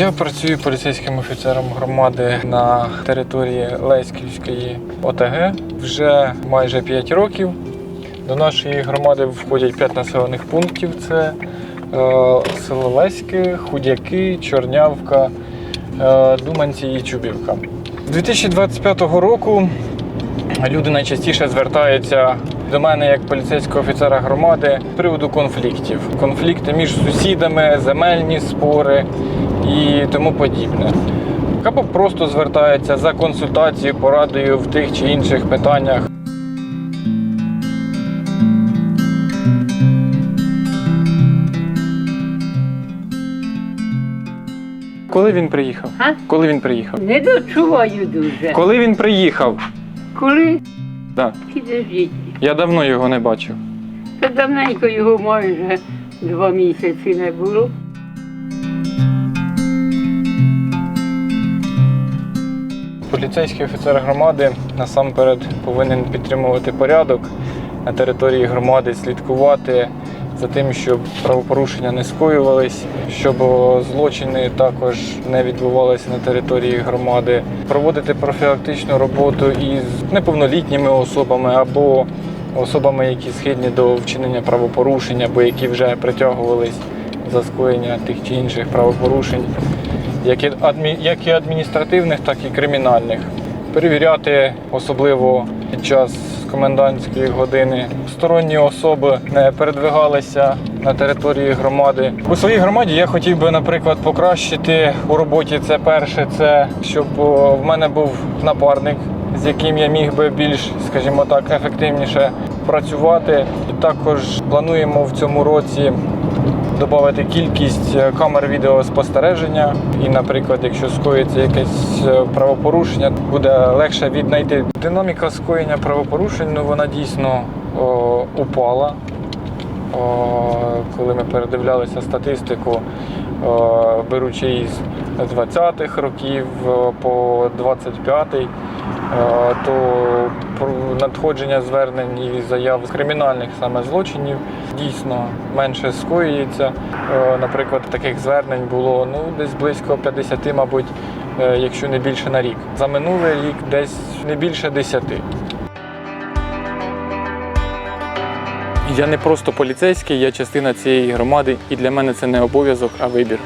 Я працюю поліцейським офіцером громади на території Леськівської ОТГ вже майже 5 років. До нашої громади входять 5 населених пунктів: це е, село Леське, Худяки, Чорнявка, е, Думанці і Чубівка. З 2025 року люди найчастіше звертаються до мене як поліцейського офіцера громади з приводу конфліктів. Конфлікти між сусідами, земельні спори і тому подібне. Або просто звертаються за консультацією, порадою в тих чи інших питаннях. Коли він приїхав? А? Коли він приїхав? Не дочуваю дуже. Коли він приїхав? Коли Да. підождіть. Я давно його не бачив. Та давненько його майже два місяці не було. Поліцейський офіцер громади насамперед повинен підтримувати порядок на території громади, слідкувати за тим, щоб правопорушення не скоювались, щоб злочини також не відбувалися на території громади, проводити профілактичну роботу із неповнолітніми особами або особами, які схильні до вчинення правопорушень, або які вже притягувались за скоєння тих чи інших правопорушень як і, адміністративних, так і кримінальних. Перевіряти, особливо під час комендантської години, сторонні особи не передвигалися на території громади. У своїй громаді я хотів би, наприклад, покращити у роботі це перше, це щоб в мене був напарник, з яким я міг би більш, скажімо так, ефективніше працювати. І також плануємо в цьому році додати кількість е, камер відеоспостереження. І, наприклад, якщо скоїться якесь е, правопорушення, буде легше віднайти. Динаміка скоєння правопорушень, ну вона дійсно о, упала. О, коли ми передивлялися статистику, о, беручи із 20-х років по 25-й, о, то надходження звернень і заяв кримінальних саме злочинів дійсно менше скоюється. Е, Наприклад, таких звернень було ну, десь близько 50, мабуть, е, якщо не більше на рік. За минулий рік десь не більше 10. Я не просто поліцейський, я частина цієї громади, і для мене це не обов'язок, а вибір.